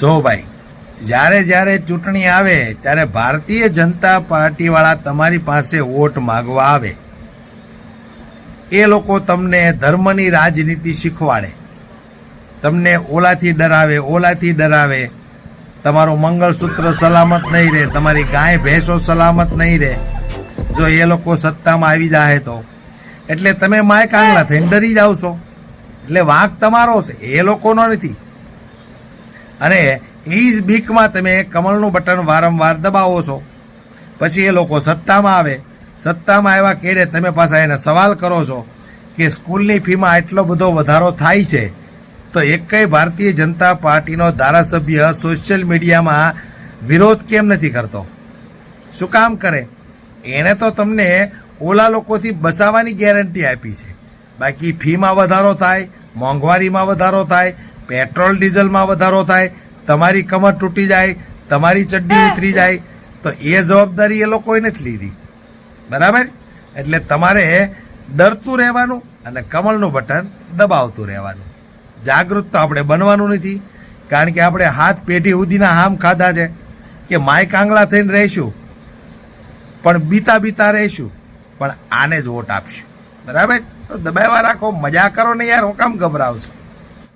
જો ભાઈ, જ્યારે જ્યારે ચૂંટણી આવે, ત્યારે ભારતીય જનતા પાર્ટીવાળા તમારી પાસે વોટ માગવા આવે. એ લોકો તમને ધર્મની રાજનીતિ શીખવાડે. તમને ઓલાથી ડરાવે ઓલાથી ડરાવે. તમારું મંગળસૂત્ર સલામત નહીં રહે, તમારી ગાય, ભેંસો સલામત નહીં રહે. જો એ લોકો સત્તામાં આવી જાય તો. એટલે તમે માય કાંગલા થઈને ડરી જાવ છો. એટલે વાંક તમારો છે, એ લોકોનો નથી. અને એ જ બીકમાં તમે કમળનું બટન વારંવાર દબાવો છો. પછી એ લોકો સત્તામાં આવે. સત્તામાં આવ્યા કેડે તમે પાછા એને સવાલ કરો છો કે સ્કૂલની ફીમાં એટલો બધો વધારો થાય છે? તો એકેય ભારતીય જનતા પાર્ટીનો ધારાસભ્ય સોશિયલ મીડિયામાં વિરોધ કેમ નથી કરતો? શું કામ કરે? એણે તો તમને ઓલા લોકોથી બચાવવાની ગેરંટી આપી છે. બાકી ફીમાં વધારો થાય, મોંઘવારીમાં વધારો થાય પેટ્રોલ ડીઝલમાં વધારો થાય, તમારી કમર તૂટી જાય, તમારી ચડ્ડી ઉતરી જાય, તો એ જવાબદારી એ લોકોએ નથી લીધી. બરાબર? એટલે તમારે ડરતું રહેવાનું અને કમળનું બટન દબાવતું રહેવાનું. જાગૃત તો આપણે બનવાનું નથી, કારણ કે આપણે હાથ પેઢી સુધીના હામ ખાધા છે કે માય કાંગલા થઈને રહીશું, પણ બીતા બીતા રહીશું, પણ આને જ વોટ આપીશું. બરાબર? તો દબાવ્યા રાખો, મજા કરો ને યાર, હું કામ ગભરાવશું